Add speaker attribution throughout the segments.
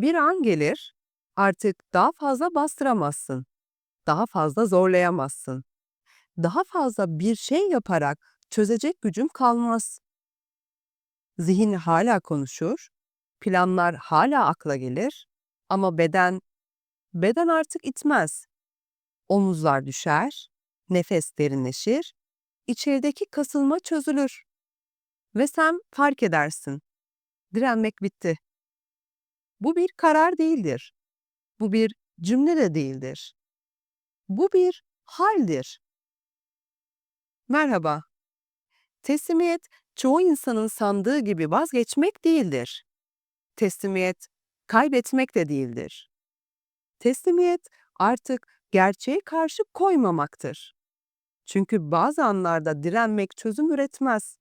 Speaker 1: Bir an gelir, artık daha fazla bastıramazsın. Daha fazla zorlayamazsın. Daha fazla bir şey yaparak çözecek gücüm kalmaz. Zihin hala konuşur, planlar hala akla gelir ama beden, beden artık itmez. Omuzlar düşer, nefes derinleşir, içerideki kasılma çözülür. Ve sen fark edersin. Direnmek bitti. Bu bir karar değildir. Bu bir cümle de değildir. Bu bir haldir. Merhaba. Teslimiyet çoğu insanın sandığı gibi vazgeçmek değildir. Teslimiyet kaybetmek de değildir. Teslimiyet artık gerçeğe karşı koymamaktır. Çünkü bazı anlarda direnmek çözüm üretmez.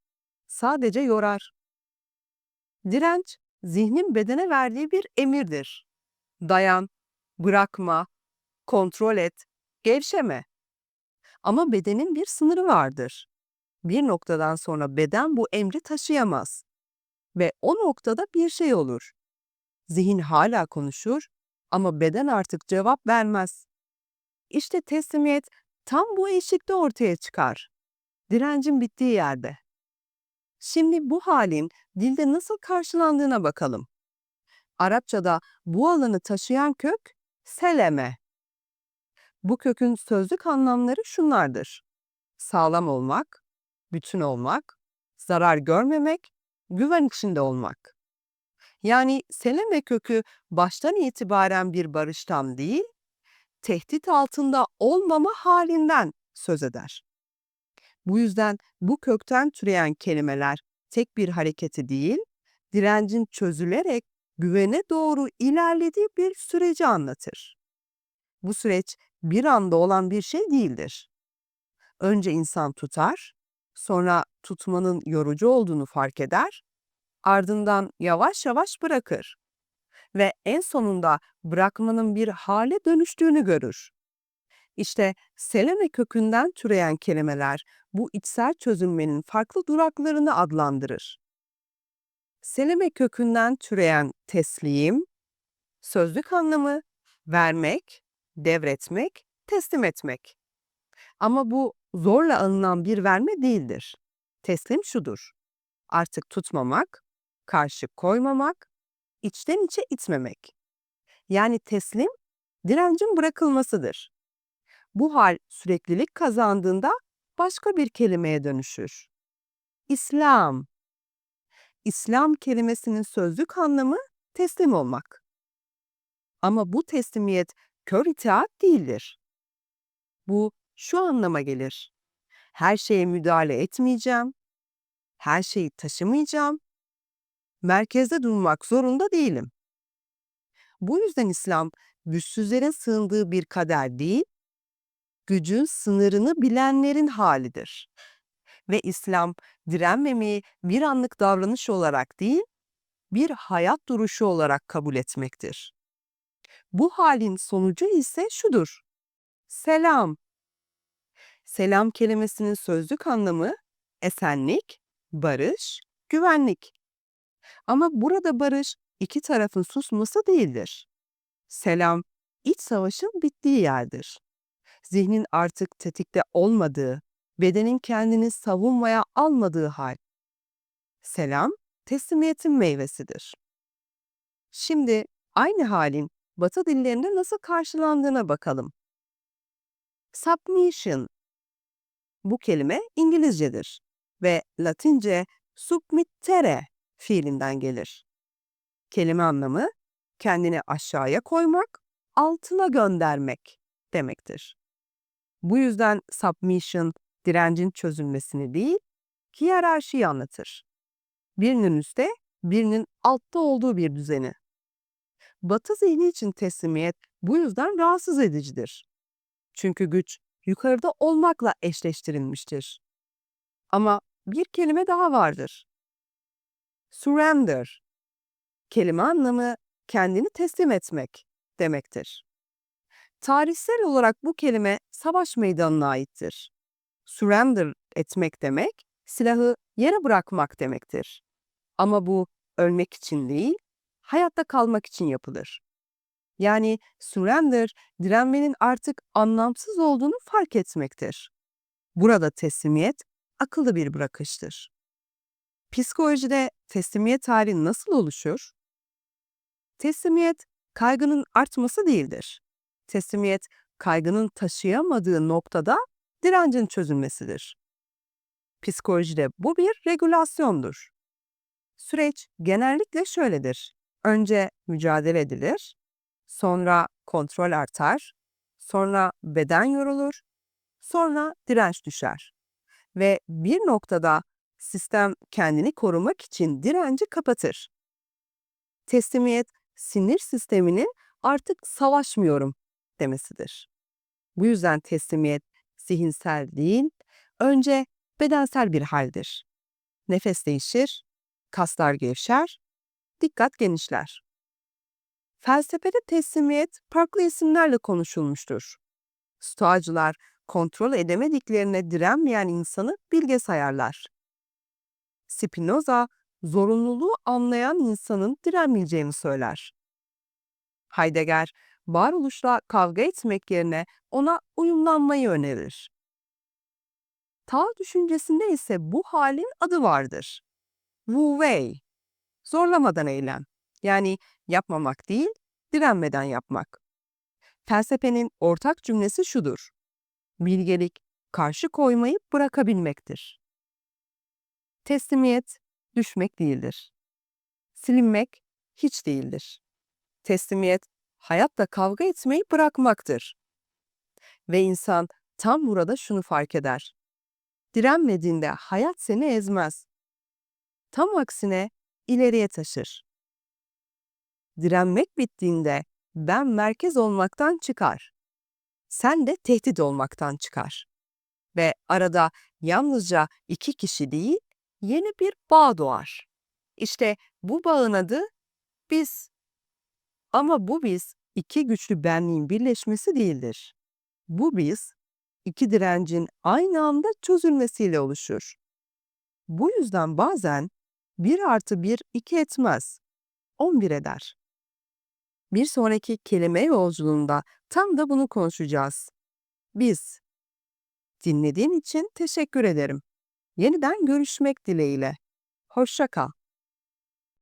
Speaker 1: Sadece yorar. Direnç, zihnin bedene verdiği bir emirdir. Dayan, bırakma, kontrol et, gevşeme. Ama bedenin bir sınırı vardır. Bir noktadan sonra beden bu emri taşıyamaz. Ve o noktada bir şey olur. Zihin hala konuşur ama beden artık cevap vermez. İşte teslimiyet tam bu eşikte ortaya çıkar. Direncin bittiği yerde. Şimdi bu halin dilde nasıl karşılandığına bakalım. Arapçada bu alanı taşıyan kök seleme. Bu kökün sözlük anlamları şunlardır. Sağlam olmak, bütün olmak, zarar görmemek, güven içinde olmak. Yani seleme kökü baştan itibaren bir barıştan değil, tehdit altında olmama halinden söz eder. Bu yüzden bu kökten türeyen kelimeler tek bir hareketi değil, direncin çözülerek güvene doğru ilerlediği bir süreci anlatır. Bu süreç bir anda olan bir şey değildir. Önce insan tutar, sonra tutmanın yorucu olduğunu fark eder, ardından yavaş yavaş bırakır ve en sonunda bırakmanın bir hale dönüştüğünü görür. İşte selene kökünden türeyen kelimeler bu içsel çözülmenin farklı duraklarını adlandırır. Seleme kökünden türeyen teslim, sözlük anlamı vermek, devretmek, teslim etmek. Ama bu zorla alınan bir verme değildir. Teslim şudur. Artık tutmamak, karşı koymamak, içten içe itmemek. Yani teslim, direncin bırakılmasıdır. Bu hal süreklilik kazandığında başka bir kelimeye dönüşür. İslam. İslam kelimesinin sözlük anlamı teslim olmak. Ama bu teslimiyet kör itaat değildir. Bu şu anlama gelir. Her şeye müdahale etmeyeceğim, her şeyi taşımayacağım, merkezde durmak zorunda değilim. Bu yüzden İslam, güçsüzlerin sığındığı bir kader değil, gücün sınırını bilenlerin halidir. Ve İslam, direnmemeyi bir anlık davranış olarak değil, bir hayat duruşu olarak kabul etmektir. Bu halin sonucu ise şudur. Selam. Selam kelimesinin sözlük anlamı esenlik, barış, güvenlik. Ama burada barış iki tarafın susması değildir. Selam, iç savaşın bittiği yerdir. Zihnin artık tetikte olmadığı, bedenin kendini savunmaya almadığı hal. Selam, teslimiyetin meyvesidir. Şimdi aynı halin Batı dillerinde nasıl karşılandığına bakalım. Submission bu kelime İngilizcedir ve Latince submittere fiilinden gelir. Kelime anlamı kendini aşağıya koymak, altına göndermek demektir. Bu yüzden submission direncin çözülmesini değil, hiyerarşiyi anlatır. Birinin üstte, birinin altta olduğu bir düzeni. Batı zihni için teslimiyet bu yüzden rahatsız edicidir. Çünkü güç yukarıda olmakla eşleştirilmiştir. Ama bir kelime daha vardır. Surrender. Kelime anlamı kendini teslim etmek demektir. Tarihsel olarak bu kelime savaş meydanına aittir. Surrender etmek demek, silahı yere bırakmak demektir. Ama bu ölmek için değil, hayatta kalmak için yapılır. Yani surrender, direnmenin artık anlamsız olduğunu fark etmektir. Burada teslimiyet akıllı bir bırakıştır. Psikolojide teslimiyet hali nasıl oluşur? Teslimiyet kaygının artması değildir. Teslimiyet kaygının taşıyamadığı noktada direncin çözülmesidir. Psikolojide bu bir regülasyondur. Süreç genellikle şöyledir. Önce mücadele edilir, sonra kontrol artar, sonra beden yorulur, sonra direnç düşer. Ve bir noktada sistem kendini korumak için direnci kapatır. Teslimiyet sinir sisteminin artık savaşmıyorum demesidir. Bu yüzden teslimiyet zihinsel değil, önce bedensel bir haldir. Nefes değişir, kaslar gevşer, dikkat genişler. Felsefede teslimiyet farklı isimlerle konuşulmuştur. Stoacılar kontrol edemediklerine direnmeyen insanı bilge sayarlar. Spinoza zorunluluğu anlayan insanın direnmeyeceğini söyler. Heidegger varoluşla kavga etmek yerine ona uyumlanmayı önerir. Tao düşüncesinde ise bu halin adı vardır. Wu Wei, zorlamadan eylem. Yani yapmamak değil, direnmeden yapmak. Felsefenin ortak cümlesi şudur. Bilgelik, karşı koymayı bırakabilmektir. Teslimiyet, düşmek değildir. Silinmek, hiç değildir. Teslimiyet, hayatta kavga etmeyi bırakmaktır. Ve insan tam burada şunu fark eder. Direnmediğinde hayat seni ezmez. Tam aksine ileriye taşır. Direnmek bittiğinde ben merkez olmaktan çıkar. Sen de tehdit olmaktan çıkar. Ve arada yalnızca iki kişi değil, yeni bir bağ doğar. İşte bu bağın adı biz. Ama bu biz iki güçlü benliğin birleşmesi değildir. Bu biz iki direncin aynı anda çözülmesiyle oluşur. Bu yüzden bazen 1 artı 1 2 etmez. 11 eder. Bir sonraki kelime yolculuğunda tam da bunu konuşacağız. Biz. Dinlediğin için teşekkür ederim. Yeniden görüşmek dileğiyle. Hoşça kal.